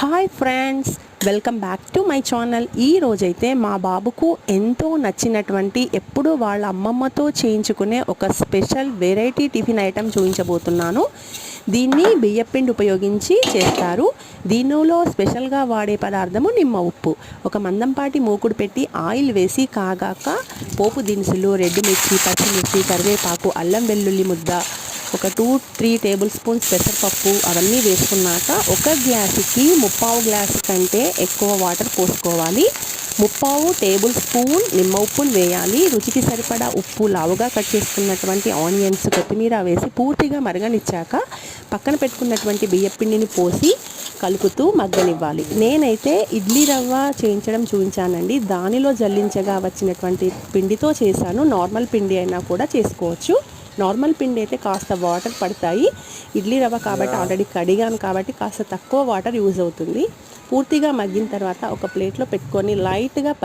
Hi friends welcome back to my channel ఈ రోజైతే మా బాబుకు ఎంతో నచ్చినటువంటి ఎప్పుడు వాళ్ళ అమ్మమ్మతో చేయించుకునే ఒక స్పెషల్ వెరైటీ టిఫిన్ ఐటెం చూపించబోతున్నాను. దీన్ని బియ్యపిండి ఉపయోగించి చేస్తారు. దీనిలో స్పెషల్గా వాడే పదార్థము నిమ్మ ఉప్పు. ఒక మందంపాటి మూకుడు పెట్టి ఆయిల్ వేసి కాగాక పోపు దినుసులు రెడ్ మిర్చి పచ్చిమిర్చి కరివేపాకు అల్లం వెల్లుల్లి ముద్ద ఒక టూ త్రీ టేబుల్ స్పూన్స్ పెసరపప్పు అవన్నీ వేసుకున్నాక ఒక గ్లాసుకి ముప్పావు గ్లాసు కంటే ఎక్కువ వాటర్ పోసుకోవాలి. ముప్పావు టేబుల్ స్పూన్ నిమ్మ ఉప్పును వేయాలి. రుచికి సరిపడా ఉప్పు లావుగా కట్ చేసుకున్నటువంటి ఆనియన్స్ కొత్తిమీర వేసి పూర్తిగా మరగనిచ్చాక పక్కన పెట్టుకున్నటువంటి బియ్యపిండిని పోసి కలుపుతూ మగ్గనివ్వాలి. నేనైతే ఇడ్లీ రవ్వ చేయించడం చూపించానండి. దానిలో జల్లించగా వచ్చినటువంటి పిండితో చేశాను. నార్మల్ పిండి అయినా కూడా చేసుకోవచ్చు. నార్మల్ పిండి అయితే కాస్త వాటర్ పడతాయి. ఇడ్లీ రవ్వ కాబట్టి ఆల్రెడీ కడిగాను కాబట్టి కాస్త తక్కువ వాటర్ యూజ్ అవుతుంది. పూర్తిగా మగ్గిన తర్వాత ఒక ప్లేట్లో పెట్టుకొని లైట్గా పల్లి